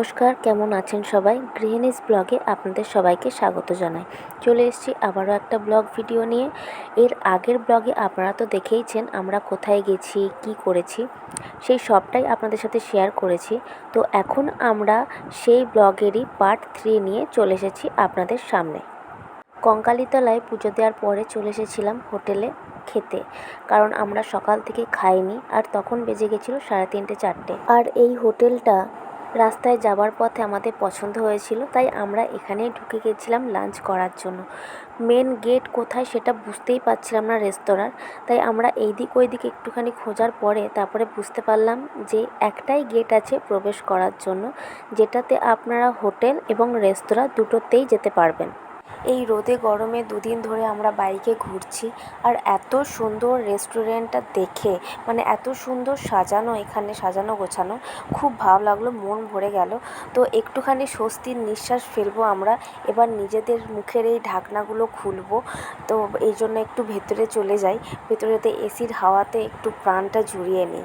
নমস্কার, কেমন আছেন সবাই? গৃহিণীস ব্লগে আপনাদের সবাইকে স্বাগত জানাই। চলে এসেছি আবারও একটা ব্লগ ভিডিও নিয়ে। এর আগের ব্লগে আপনারা তো দেখেইছেন আমরা কোথায় গেছি, কি করেছি, সেই সবটাই আপনাদের সাথে শেয়ার করেছি। তো এখন আমরা সেই ব্লগেরই পার্ট থ্রি নিয়ে চলে এসেছি আপনাদের সামনে। কঙ্কালীতলায় পুজো দেওয়ার পরে চলে এসেছিলাম হোটেলে খেতে। কারণ আমরা সকাল থেকে খাইনি, আর তখন বেজে গেছিল সাড়ে তিনটে চারটে। আর এই হোটেলটা রাস্তায় যাবার পথে আমাদের পছন্দ হয়েছিল, তাই আমরা এখানেই ঢুকে গেছিলাম লাঞ্চ করার জন্য। মেন গেট কোথায় সেটা বুঝতেই পারছিলাম না রেস্তোরাঁর, তাই আমরা এই দিক ওই দিক একটুখানি খোঁজার পরে তারপরে বুঝতে পারলাম যে একটাই গেট আছে প্রবেশ করার জন্য, যেটাতে আপনারা হোটেল এবং রেস্তোরাঁ দুটোতেই যেতে পারবেন। এই রোদে গরমে দুদিন ধরে আমরা বাইকে ঘুরছি আর এত সুন্দর রেস্টুরেন্টটা দেখে মানে এত সুন্দর সাজানো এখানে, সাজানো গোছানো, খুব ভালো লাগল, মন ভরে গেল। তো একটুখানি স্বস্তির নিঃশ্বাস ফেলব আমরা, এবার নিজেদের মুখের এই ঢাকনাগুলো খুলবো। তো এই জন্য একটু ভেতরে চলে যাই, ভেতরেতে এসির হাওয়াতে একটু প্রাণটা জুড়িয়ে নিই।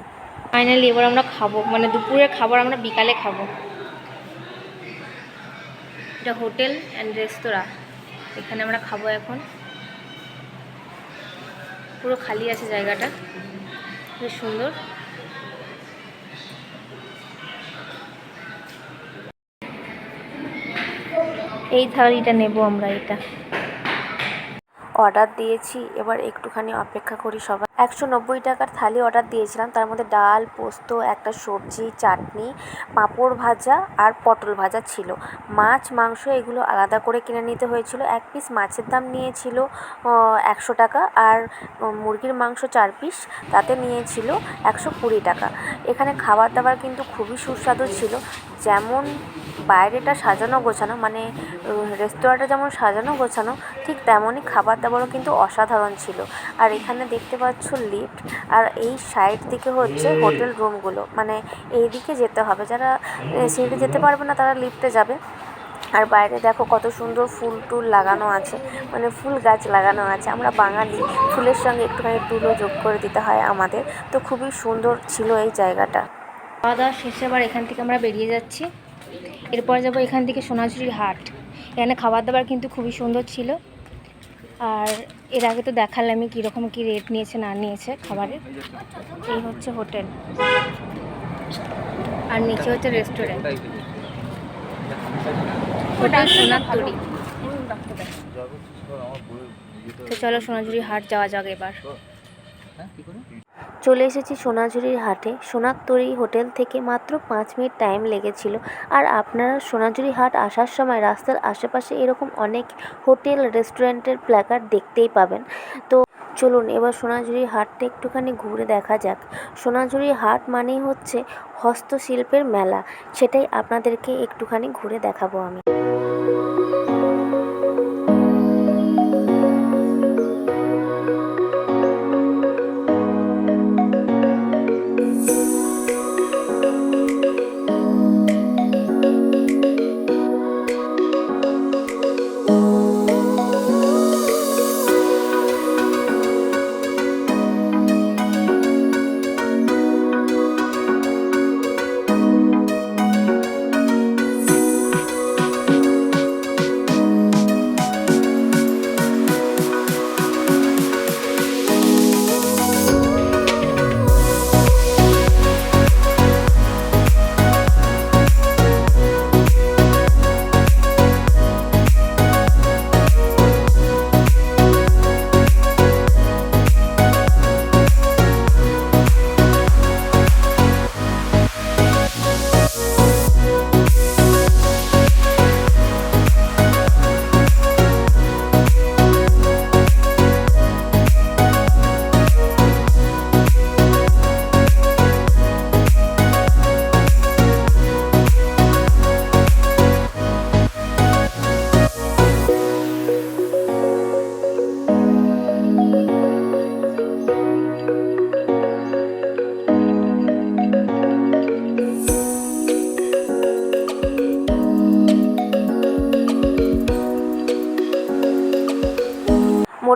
ফাইনালি এবার আমরা খাব মানে দুপুরের খাবার আমরা বিকালে খাব। এটা হোটেল অ্যান্ড রেস্তোরাঁ এখানে আমরা খাব এখন। পুরো খালি আছে জায়গাটা। বেশ সুন্দর। এই থালিটা নেব আমরা এটা। অর্ডার দিয়েছি, এবার একটুখানি অপেক্ষা করি সবাই। একশো নব্বই টাকার থালি অর্ডার দিয়েছিলাম। তার মধ্যে ডাল, পোস্ত, একটা সবজি, চাটনি, পাঁপড় ভাজা আর পটল ভাজা ছিল। মাছ, মাংস এগুলো আলাদা করে কিনে নিতে হয়েছিল। এক পিস মাছের দাম নিয়েছিল একশো টাকা আর মুরগির মাংস চার পিস তাতে নিয়েছিল একশো কুড়ি টাকা। এখানে খাবার দাবার কিন্তু খুবই সুস্বাদু ছিল। যেমন বাইরেটা সাজানো গোছানো মানে রেস্তোরাঁটা যেমন সাজানো গোছানো, ঠিক তেমনই খাবার দাবারও কিন্তু অসাধারণ ছিল। আর এখানে দেখতে পাচ্ছ লিফট আর এই সাইড দিকে হচ্ছে হোটেল রুমগুলো মানে এই দিকে যেতে হবে। যারা সিঁড়িতে যেতে পারবে না তারা লিফটে যাবে। আর বাইরে দেখো কত সুন্দর ফুল টুল লাগানো আছে। মানে ফুল গাছ লাগানো আছে। আমরা বাঙালি ফুলের সঙ্গে একটুখানি টুলও যোগ করে দিতে হয় আমাদের। তো খুবই সুন্দর ছিল এই জায়গাটা। খাওয়া দাওয়া শেষে আবার এখান থেকে আমরা বেরিয়ে যাচ্ছি। এরপর যাব এখান থেকে সোনাঝুরির হাট। এখানে খাবার দাবার কিন্তু খুবই সুন্দর ছিল। আর এর আগে তো দেখালামই কীরকম কী রেট নিয়েছে না নিয়েছে খাবারের। এই হচ্ছে হোটেল। আর নিচে হচ্ছে রেস্টুরেন্ট হোটেল তো চলো সোনাঝুরি হাট যাওয়া যাক এবার। চলে এসেছি সোনাঝুরির হাটে। সোনারতরী হোটেল থেকে মাত্র পাঁচ মিনিট টাইম লেগেছিল। আর আপনারা সোনাঝুরি হাট আসার সময় রাস্তার আশেপাশে এরকম অনেক হোটেল, রেস্টুরেন্টের প্ল্যাকার্ড দেখতেই পাবেন। তো চলুন, এবার সোনাঝুরি হাটটা একটুখানি ঘুরে দেখা যাক। সোনাঝুরি হাট মানেই হচ্ছে হস্তশিল্পের মেলা। সেটাই আপনাদেরকে একটুখানি ঘুরে দেখাবো আমি।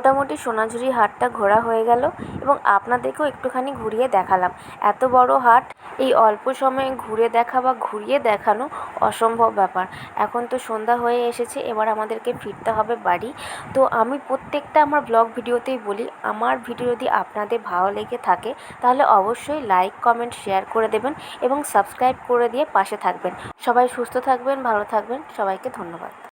মোটামুটি সোনাঝুরি হাটটা ঘোরা হয়ে গেল এবং আপনাদেরকেও একটুখানি ঘুরিয়ে দেখালাম। এত বড় হাট, এই অল্প সময়ে ঘুরে দেখা বা ঘুরিয়ে দেখানো অসম্ভব ব্যাপার। এখন তো সন্ধ্যা হয়ে এসেছে, এবার আমাদেরকে ফিরতে হবে বাড়ি। তো আমি প্রত্যেকটা আমার ব্লগ ভিডিওতেই বলি, আমার ভিডিও যদি আপনাদের ভালো লেগে থাকে, তাহলে অবশ্যই লাইক, কমেন্ট, শেয়ার করে দেবেন এবং সাবস্ক্রাইব করে দিয়ে পাশে থাকবেন। সবাই সুস্থ থাকবেন, ভালো থাকবেন, সবাইকে ধন্যবাদ।